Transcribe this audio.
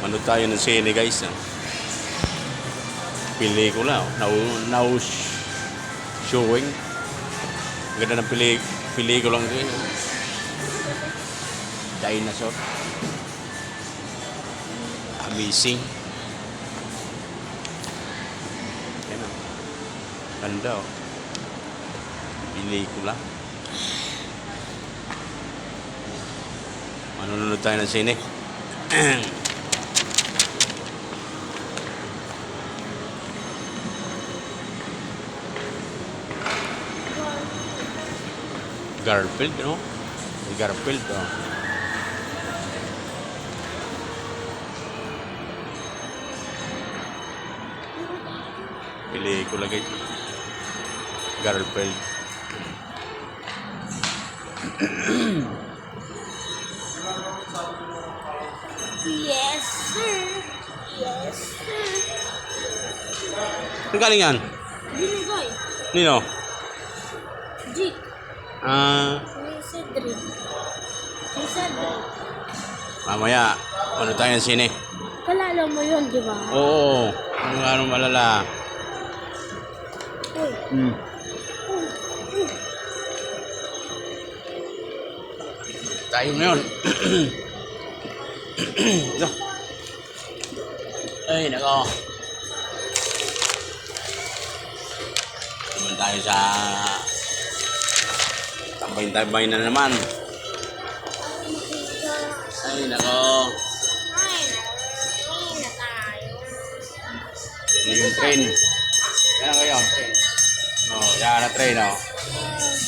Manood tayo ng sine guys. ah. Pelikula. oh. Now, now sh- showing. Ganda ng pili pelikulang ito. eh. Dinosaur. Amazing. Yan oh. Ganda oh. Pelikula. Manunod tayo ng sine. Garfield, no? Garfield, oh. Pelikula guys. Garfield. Yes, sir. Yes, sir. Saan galing yan? Binigay. Nino? Jake. Ah, Cedric. Ni Cedric. mamaya. Ano tayo ng sine? Kalala mo yun, di ba? Oo. Ano ano malala? Uy. Hmm. Tayo ngayon. Ito. Ay, nako. Naman tayo sa tambay-tambay na naman. Ay, nako. Ay, yung train? Yan kayo, train. Oh, yan na train, oh.